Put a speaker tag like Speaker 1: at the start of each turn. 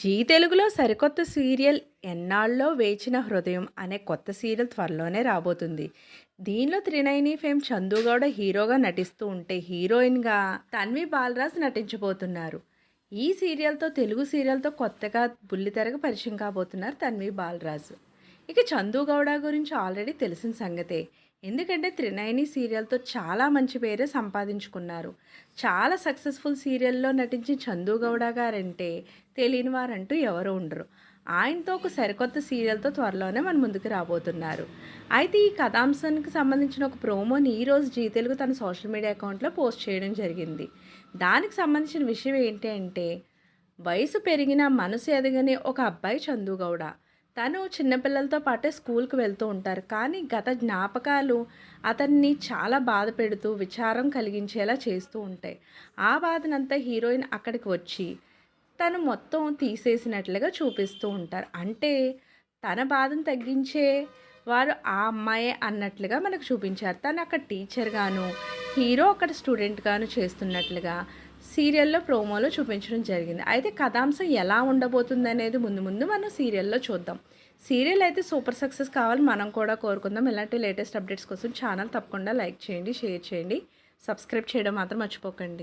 Speaker 1: G తెలుగులో సరికొత్త serial ఎన్నాళ్ళలో వేచిన హృదయం అనే కొత్త సీరియల్ త్వరలోనే రాబోతుంది. దీనిలో త్రినైని ఫేమ్ చందుగౌడ హీరోగా నటిస్తూ ఉంటే హీరోయిన్గా తన్వి బాలరాజ్ నటించబోతున్నారు. ఈ సీరియల్తో తెలుగు సీరియల్తో కొత్తగా బుల్లితెరగ పరిచయం కాబోతున్నారు తన్వి బాలరాజ్. ఇక చందు గౌడ గురించి ఆల్రెడీ తెలిసిన సంగతే. ఎందుకంటే త్రినయని సీరియల్తో చాలా మంచి పేరే సంపాదించుకున్నారు. చాలా సక్సెస్ఫుల్ సీరియల్లో నటించిన చందు గౌడ గారంటే తెలియని వారంటూ ఎవరు ఉండరు. ఆయనతో ఒక సరికొత్త సీరియల్తో త్వరలోనే మన ముందుకు రాబోతున్నారు. అయితే ఈ కథాంశానికి సంబంధించిన ఒక ప్రోమోని ఈరోజు జీ తెలుగు తన సోషల్ మీడియా అకౌంట్లో పోస్ట్ చేయడం జరిగింది. దానికి సంబంధించిన విషయం ఏంటి అంటే వయసు పెరిగిన మనసు ఎదగని ఒక అబ్బాయి చందు గౌడ. తను చిన్నపిల్లలతో పాటే స్కూల్కి వెళ్తూ ఉంటారు. కానీ గత జ్ఞాపకాలు అతన్ని చాలా బాధ పెడుతూ విచారం కలిగించేలా చేస్తూ ఉంటాయి. ఆ బాధనంతా హీరోయిన్ అక్కడికి వచ్చి తను మొత్తం తీసేసినట్లుగా చూపిస్తూ ఉంటారు. అంటే తన బాధను తగ్గించే వారు ఆ అమ్మాయే అన్నట్లుగా మనకు చూపించారు. తను అక్కడ టీచర్గాను హీరో అక్కడ స్టూడెంట్గాను చేస్తున్నట్లుగా సీరియల్లో ప్రోమోలో చూపించడం జరిగింది. అయితే కథాంశం ఎలా ఉండబోతుంది అనేది ముందు ముందు మనం సీరియల్లో చూద్దాం. సీరియల్ అయితే సూపర్ సక్సెస్ కావాలి మనం కూడా కోరుకుందాం. ఇలాంటి లేటెస్ట్ అప్డేట్స్ కోసం ఛానల్ తప్పకుండా లైక్ చేయండి షేర్ చేయండి. సబ్స్క్రైబ్ చేయడం మాత్రం మర్చిపోకండి.